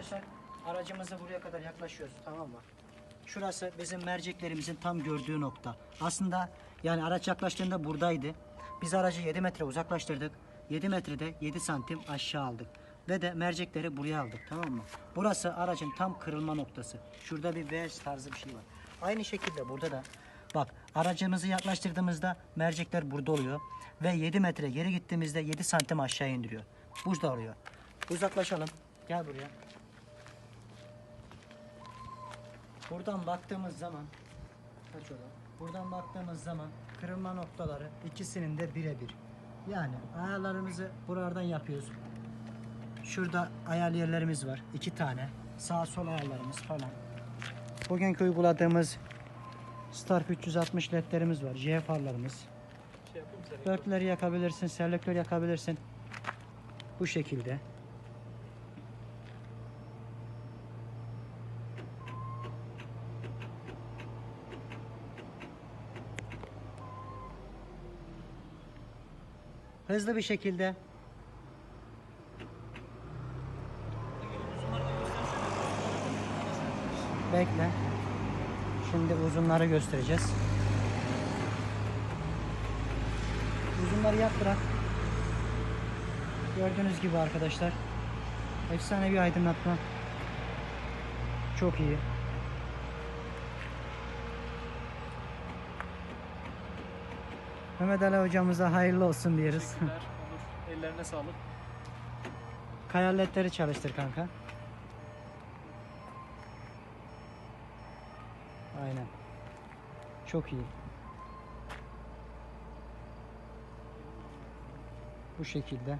arkadaşlar aracımızı buraya kadar yaklaşıyoruz tamam mı? Şurası bizim merceklerimizin tam gördüğü nokta. Aslında yani araç yaklaştığında buradaydı. Biz aracı 7 metre uzaklaştırdık. 7 metrede 7 santim aşağı aldık. Ve de mercekleri buraya aldık tamam mı? Burası aracın tam kırılma noktası. Şurada bir V tarzı bir şey var. Aynı şekilde burada da bak aracımızı yaklaştırdığımızda mercekler burada oluyor. Ve 7 metre geri gittiğimizde 7 santim aşağı indiriyor. Burada oluyor. Uzaklaşalım. Gel buraya. Buradan baktığımız zaman kaç oda? Buradan baktığımız zaman kırılma noktaları ikisinin de birebir. Yani ayarlarımızı buralardan yapıyoruz. Şurada ayar yerlerimiz var. iki tane. Sağ sol ayarlarımız falan. Bugünkü uyguladığımız Starf 360 ledlerimiz var. J farlarımız. Şey. Dörtleri yakabilirsin, selektör yakabilirsin. Bu şekilde. Hızlı bir şekilde bekle. Şimdi uzunları göstereceğiz. Uzunları yap bırak. Gördüğünüz gibi arkadaşlar. Efsane bir aydınlatma. Çok iyi. Mehmet Ali hocamıza hayırlı olsun diyoruz. Ellerine sağlık. Hayaletleri çalıştır kanka. Aynen. Çok iyi. Bu şekilde.